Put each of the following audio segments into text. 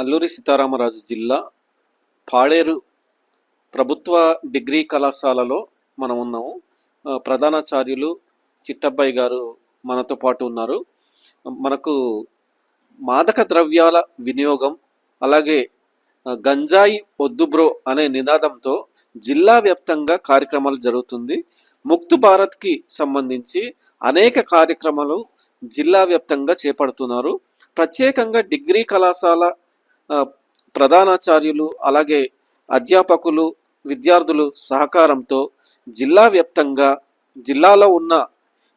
అల్లూరి సీతారామరాజు జిల్లా పాడేరు ప్రభుత్వ డిగ్రీ కళాశాలలో మనం ఉన్నాము. ప్రధానాచార్యులు చిట్టబ్బాయి గారు మనతో పాటు ఉన్నారు. మనకు మాదక ద్రవ్యాల వినియోగం అలాగే గంజాయి వద్దు బ్రో అనే నినాదంతో జిల్లా వ్యాప్తంగా కార్యక్రమాలు జరుగుతుంది. ముక్తు భారత్కి సంబంధించి అనేక కార్యక్రమాలు జిల్లా వ్యాప్తంగా చేపడుతున్నారు. ప్రత్యేకంగా డిగ్రీ కళాశాల ప్రధానాచార్యులు అలాగే అధ్యాపకులు విద్యార్థులు సహకారంతో జిల్లా వ్యాప్తంగా జిల్లాలో ఉన్న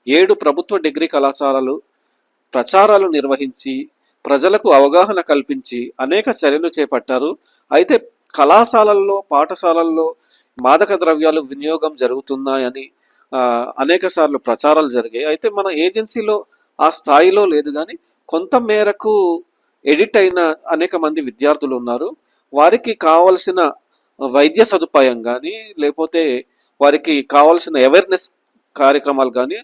ఏడు ప్రభుత్వ డిగ్రీ కళాశాలలు ప్రచారాలు నిర్వహించి ప్రజలకు అవగాహన కల్పించి అనేక చర్యలు చేపట్టారు. అయితే కళాశాలల్లో పాఠశాలల్లో మాదక ద్రవ్యాలు వినియోగం జరుగుతున్నాయని అనేక సార్లు ప్రచారాలు జరిగాయి. అయితే మన ఏజెన్సీలో ఆ స్థాయిలో లేదు కానీ కొంత మేరకు ఎడిట్ అయిన అనేక మంది విద్యార్థులు ఉన్నారు. వారికి కావలసిన వైద్య సదుపాయం కానీ లేకపోతే వారికి కావాల్సిన అవేర్నెస్ కార్యక్రమాలు కానీ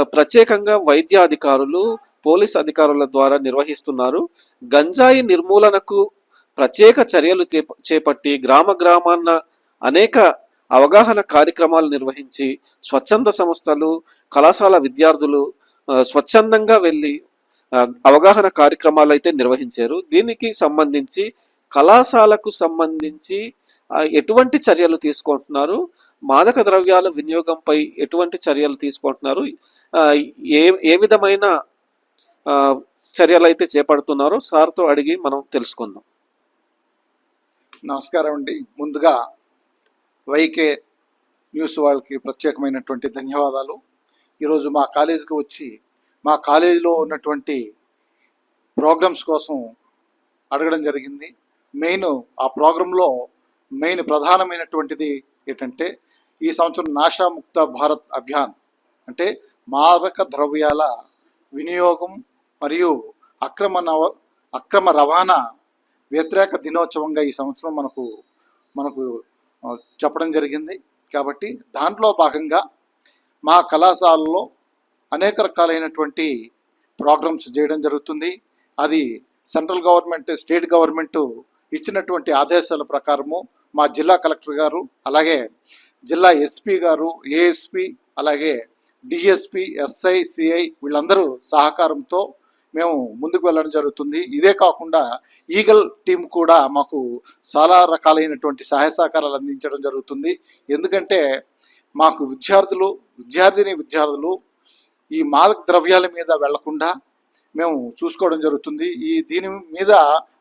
ప్రత్యేకంగా వైద్య అధికారులు పోలీస్ అధికారుల ద్వారా నిర్వహిస్తున్నారు. గంజాయి నిర్మూలనకు ప్రత్యేక చర్యలు చేప- చేపట్టి గ్రామ గ్రామాన్న అనేక అవగాహన కార్యక్రమాలు నిర్వహించి స్వచ్ఛంద సంస్థలు కళాశాల విద్యార్థులు స్వచ్ఛందంగా వెళ్ళి అవగాహన కార్యక్రమాలు అయితే నిర్వహించారు. దీనికి సంబంధించి కళాశాలకు సంబంధించి ఎటువంటి చర్యలు తీసుకుంటున్నారు? మాదక ద్రవ్యాల వినియోగంపై ఎటువంటి చర్యలు తీసుకుంటున్నారు? ఏ ఏ విధమైన చర్యలు అయితే చేపడుతున్నారో సార్తో అడిగి మనం తెలుసుకుందాం. నమస్కారం అండి. ముందుగా వైకే న్యూస్ వాళ్ళకి ప్రత్యేకమైనటువంటి ధన్యవాదాలు. ఈరోజు మా కాలేజీకి వచ్చి మా కాలేజీలో ఉన్నటువంటి ప్రోగ్రామ్స్ కోసం అడగడం జరిగింది. మెయిన్ ఆ ప్రోగ్రాంలో మెయిన్ ప్రధానమైనటువంటిది ఏంటంటే ఈ సంవత్సరం నాశా ముక్త భారత్ అభియాన్ అంటే మారక ద్రవ్యాల వినియోగం మరియు అక్రమ నవ అక్రమ రవాణా వ్యతిరేక దినోత్సవంగా ఈ సంవత్సరం మనకు మనకు చెప్పడం జరిగింది. కాబట్టి దాంట్లో భాగంగా మా కళాశాలలో అనేక రకాలైనటువంటి ప్రోగ్రామ్స్ చేయడం జరుగుతుంది. అది సెంట్రల్ గవర్నమెంట్ స్టేట్ గవర్నమెంట్ ఇచ్చినటువంటి ఆదేశాల ప్రకారము మా జిల్లా కలెక్టర్ గారు అలాగే జిల్లా ఎస్పీ గారు ఏఎస్పి అలాగే డిఎస్పి ఎస్ఐ సిఐ వీళ్ళందరూ సహకారంతో మేము ముందుకు వెళ్ళడం జరుగుతుంది. ఇదే కాకుండా ఈగల్ టీం కూడా మాకు చాలా రకాలైనటువంటి సహాయ సహకారాలు అందించడం జరుగుతుంది. ఎందుకంటే మాకు విద్యార్థులు విద్యార్థిని విద్యార్థులు ఈ మాదక ద్రవ్యాల మీద వెళ్ళకుండా మేము చూసుకోవడం జరుగుతుంది. ఈ దీని మీద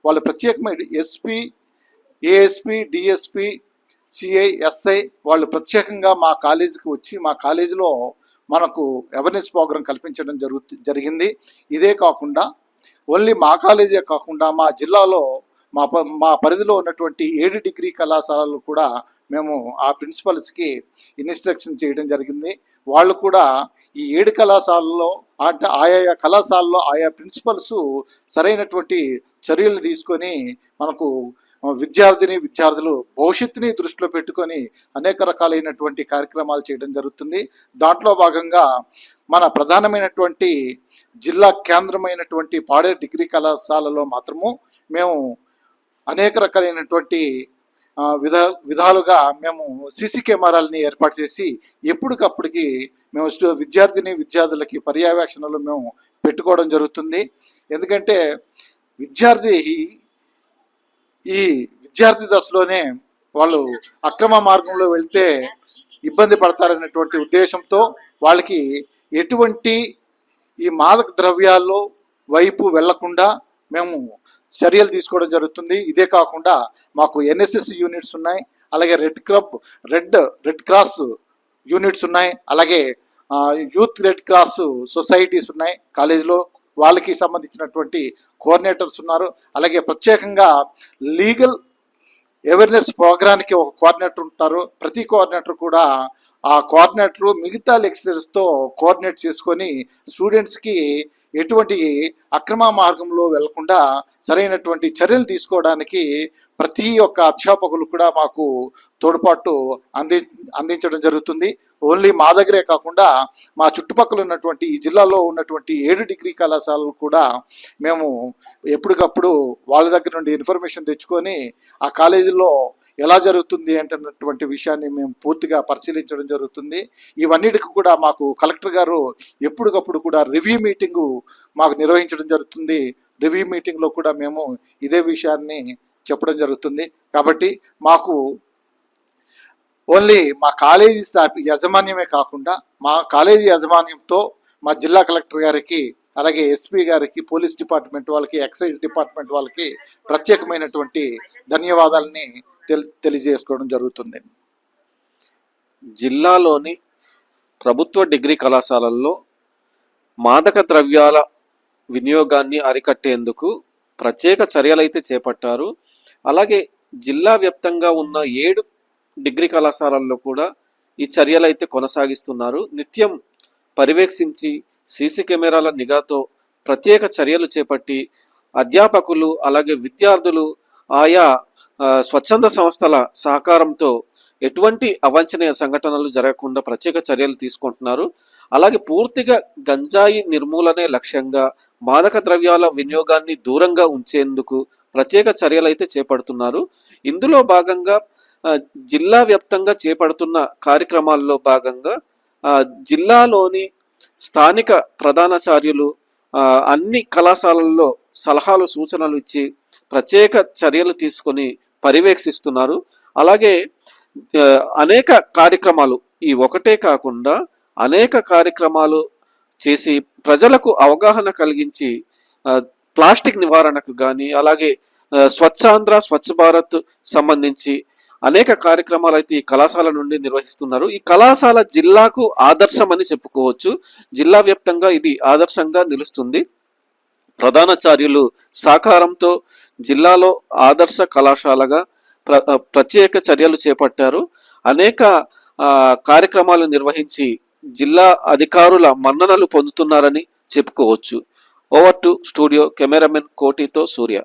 వాళ్ళు ప్రత్యేకమైన SP ASP DSP CI SI వాళ్ళు ప్రత్యేకంగా మా కాలేజీకి వచ్చి మా కాలేజీలో మనకు అవేర్నెస్ ప్రోగ్రాం కల్పించడం జరుగు జరిగింది. ఇదే కాకుండా ఓన్లీ మా కాలేజే కాకుండా మా జిల్లాలో మా ప మా పరిధిలో ఉన్నటువంటి ఏడు డిగ్రీ కళాశాలలు కూడా మేము ఆ ప్రిన్సిపల్స్కి ఇన్స్ట్రక్షన్ చేయడం జరిగింది. వాళ్ళు కూడా ఈ ఏడు కళాశాలలో అంటే ఆయా కళాశాలలో ఆయా ప్రిన్సిపల్స్ సరైనటువంటి చర్యలు తీసుకొని మనకు విద్యార్థిని విద్యార్థులు భవిష్యత్తుని దృష్టిలో పెట్టుకొని అనేక రకాలైనటువంటి కార్యక్రమాలు చేయడం జరుగుతుంది. దాంట్లో భాగంగా మన ప్రధానమైనటువంటి జిల్లా కేంద్రమైనటువంటి పాడే డిగ్రీ కళాశాలలో మాత్రము మేము అనేక రకాలైనటువంటి విధ విధాలుగా మేము సీసీ కెమెరాలని ఏర్పాటు చేసి ఎప్పటికప్పటికి మేము విద్యార్థిని విద్యార్థులకి పర్యవేక్షణలు మేము పెట్టుకోవడం జరుగుతుంది. ఎందుకంటే విద్యార్థి ఈ విద్యార్థి దశలోనే వాళ్ళు అక్రమ మార్గంలో వెళ్తే ఇబ్బంది పడతారనేటువంటి ఉద్దేశంతో వాళ్ళకి ఎటువంటి ఈ మాదక ద్రవ్యాల్లో వైపు వెళ్ళకుండా మేము చర్యలు తీసుకోవడం జరుగుతుంది. ఇదే కాకుండా మాకు ఎన్ఎస్ఎస్ యూనిట్స్ ఉన్నాయి. అలాగే red crab red red cross units ఉన్నాయి. అలాగే యూత్ రెడ్ క్రాస్ సొసైటీస్ ఉన్నాయి. కాలేజీలో వాళ్ళకి సంబంధించినటువంటి కోఆర్డినేటర్స్ ఉన్నారు. అలాగే ప్రత్యేకంగా లీగల్ అవేర్నెస్ ప్రోగ్రామ్కి ఒక కోఆర్డినేటర్ ఉంటారు. ప్రతి కోఆర్డినేటర్ కూడా ఆ కోఆర్డినేటర్ మిగతా లెక్చరర్స్తో కోఆర్డినేట్ చేసుకొని స్టూడెంట్స్కి ఎటువంటి అక్రమ మార్గంలో వెళ్ళకుండా సరైనటువంటి చర్యలు తీసుకోవడానికి ప్రతి ఒక్క అధ్యాపకులు కూడా మాకు తోడ్పాటు అంది అందించడం జరుగుతుంది. ఓన్లీ మా దగ్గరే కాకుండా మా చుట్టుపక్కల ఉన్నటువంటి ఈ జిల్లాలో ఉన్నటువంటి ఏడు డిగ్రీ కళాశాలలు కూడా మేము ఎప్పటికప్పుడు వాళ్ళ దగ్గర నుండి ఇన్ఫర్మేషన్ తెచ్చుకొని ఆ కాలేజీలో ఎలా జరుగుతుంది అంటున్నటువంటి విషయాన్ని మేము పూర్తిగా పరిశీలించడం జరుగుతుంది. ఇవన్నిటికి కూడా మాకు కలెక్టర్ గారు ఎప్పటికప్పుడు కూడా రివ్యూ మీటింగు మాకు నిర్వహించడం జరుగుతుంది. రివ్యూ మీటింగ్లో కూడా మేము ఇదే విషయాన్ని చెప్పడం జరుగుతుంది. కాబట్టి మాకు ఓన్లీ మా కాలేజీ స్టాఫ్ యాజమాన్యమే కాకుండా మా కాలేజీ యాజమాన్యంతో మా జిల్లా కలెక్టర్ గారికి అలాగే ఎస్పీ గారికి పోలీస్ డిపార్ట్మెంట్ వాళ్ళకి ఎక్సైజ్ డిపార్ట్మెంట్ వాళ్ళకి ప్రత్యేకమైనటువంటి ధన్యవాదాలని తెలి తెలియజేసుకోవడం జరుగుతుంది. జిల్లాలోని ప్రభుత్వ డిగ్రీ కళాశాలల్లో మాదక ద్రవ్యాల వినియోగాన్ని అరికట్టేందుకు ప్రత్యేక చర్యలు అయితే చేపట్టారు. అలాగే జిల్లా వ్యాప్తంగా ఉన్న ఏడు డిగ్రీ కళాశాలల్లో కూడా ఈ చర్యలు అయితే కొనసాగిస్తున్నారు. నిత్యం పర్యవేక్షించి సీసీ కెమెరాల నిఘాతో ప్రత్యేక చర్యలు చేపట్టి అధ్యాపకులు అలాగే విద్యార్థులు ఆయా స్వచ్ఛంద సంస్థల సహకారంతో ఎటువంటి అవాంఛనీయ సంఘటనలు జరగకుండా ప్రత్యేక చర్యలు తీసుకుంటున్నారు. అలాగే పూర్తిగా గంజాయి నిర్మూలనే లక్ష్యంగా మాదక ద్రవ్యాల వినియోగాన్ని దూరంగా ఉంచేందుకు ప్రత్యేక చర్యలు అయితే చేపడుతున్నారు. ఇందులో భాగంగా జిల్లా వ్యాప్తంగా చేపడుతున్న కార్యక్రమాల్లో భాగంగా జిల్లాలోని స్థానిక ప్రధానాచార్యులు అన్ని కళాశాలల్లో సలహాలు సూచనలు ఇచ్చి ప్రత్యేక చర్యలు తీసుకొని పర్యవేక్షిస్తున్నారు. అలాగే అనేక కార్యక్రమాలు ఈ ఒకటే కాకుండా అనేక కార్యక్రమాలు చేసి ప్రజలకు అవగాహన కలిగించి ప్లాస్టిక్ నివారణకు కానీ అలాగే స్వచ్ఛాంధ్ర స్వచ్ఛ భారత్ సంబంధించి అనేక కార్యక్రమాలు అయితే ఈ కళాశాల నుండి నిర్వహిస్తున్నారు. ఈ కళాశాల జిల్లాకు ఆదర్శం అని చెప్పుకోవచ్చు. జిల్లా వ్యాప్తంగా ఇది ఆదర్శంగా నిలుస్తుంది. ప్రధానాచార్యులు సహకారంతో జిల్లాలో ఆదర్శ కళాశాలగా ప్ర ప్రత్యేక చర్యలు చేపట్టారు. అనేక కార్యక్రమాలు నిర్వహించి జిల్లా అధికారుల మన్ననలు పొందుతున్నారని చెప్పుకోవచ్చు. ఓవర్ టు స్టూడియో కెమెరామెన్ కోటితో సూర్య.